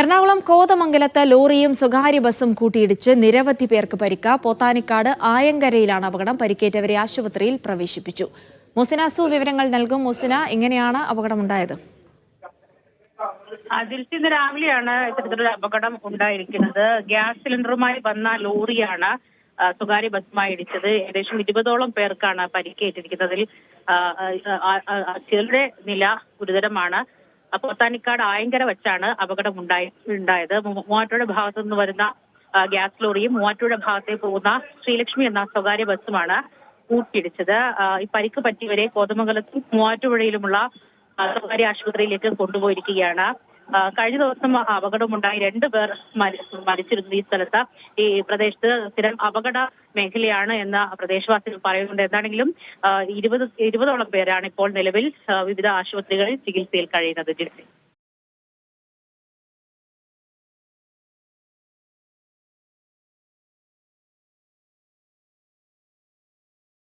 എറണാകുളം കോതമംഗലത്ത് ലോറിയും സ്വകാര്യ ബസും കൂട്ടിയിടിച്ച് നിരവധി പേർക്ക് പരിക്ക. പോത്താനിക്കാട് ആയങ്കരയിലാണ് അപകടം. പരിക്കേറ്റവരെ ആശുപത്രിയിൽ പ്രവേശിപ്പിച്ചു. മുസിനാസു വിവരങ്ങൾ നൽകും. മുസിന എങ്ങനെയാണ് അപകടമുണ്ടായത്? അതിൽ ഇന്ന് രാവിലെയാണ് ഇത്തരത്തിലൊരു അപകടം ഉണ്ടായിരിക്കുന്നത്. ഗ്യാസ് സിലിണ്ടറുമായി വന്ന ലോറിയാണ് സ്വകാര്യ ബസ്സുമായി ഇടിച്ചത്. ഏകദേശം ഇരുപതോളം പേർക്കാണ് പരിക്കേറ്റിരിക്കുന്നതിൽ ചിലരുടെ നില ഗുരുതരമാണ്. പോത്താനിക്കാട് ആയങ്കര വെച്ചാണ് അപകടം ഉണ്ടായി ഉണ്ടായത് മൂവാറ്റുപുഴ ഭാഗത്തു നിന്ന് വരുന്ന ഗ്യാസ് ലോറിയും മൂവാറ്റുപുഴ ഭാഗത്തേക്ക് പോകുന്ന ശ്രീലക്ഷ്മി എന്ന സ്വകാര്യ ബസ്സുമാണ് കൂട്ടിയിടിച്ചത് ഈ പരിക്ക് പറ്റിയവരെ കോതമംഗലത്തും മൂവാറ്റുപുഴയിലുമുള്ള സ്വകാര്യ ആശുപത്രിയിലേക്ക് കൊണ്ടുപോയിരിക്കുകയാണ്. കഴിഞ്ഞ ദിവസം അപകടമുണ്ടായി രണ്ടു പേർ മരി- മരിച്ചിരുന്നു ഈ സ്ഥലത്ത്. ഈ പ്രദേശത്ത് സ്ഥിരം അപകട മേഖലയാണ് എന്ന പ്രദേശവാസികൾ പറയുന്നുണ്ട്. എന്താണെങ്കിലും ഇരുപത് ഇരുപതോളം പേരാണ് ഇപ്പോൾ നിലവിൽ വിവിധ ആശുപത്രികളിൽ ചികിത്സയിൽ കഴിയുന്നത്. ജിൽസി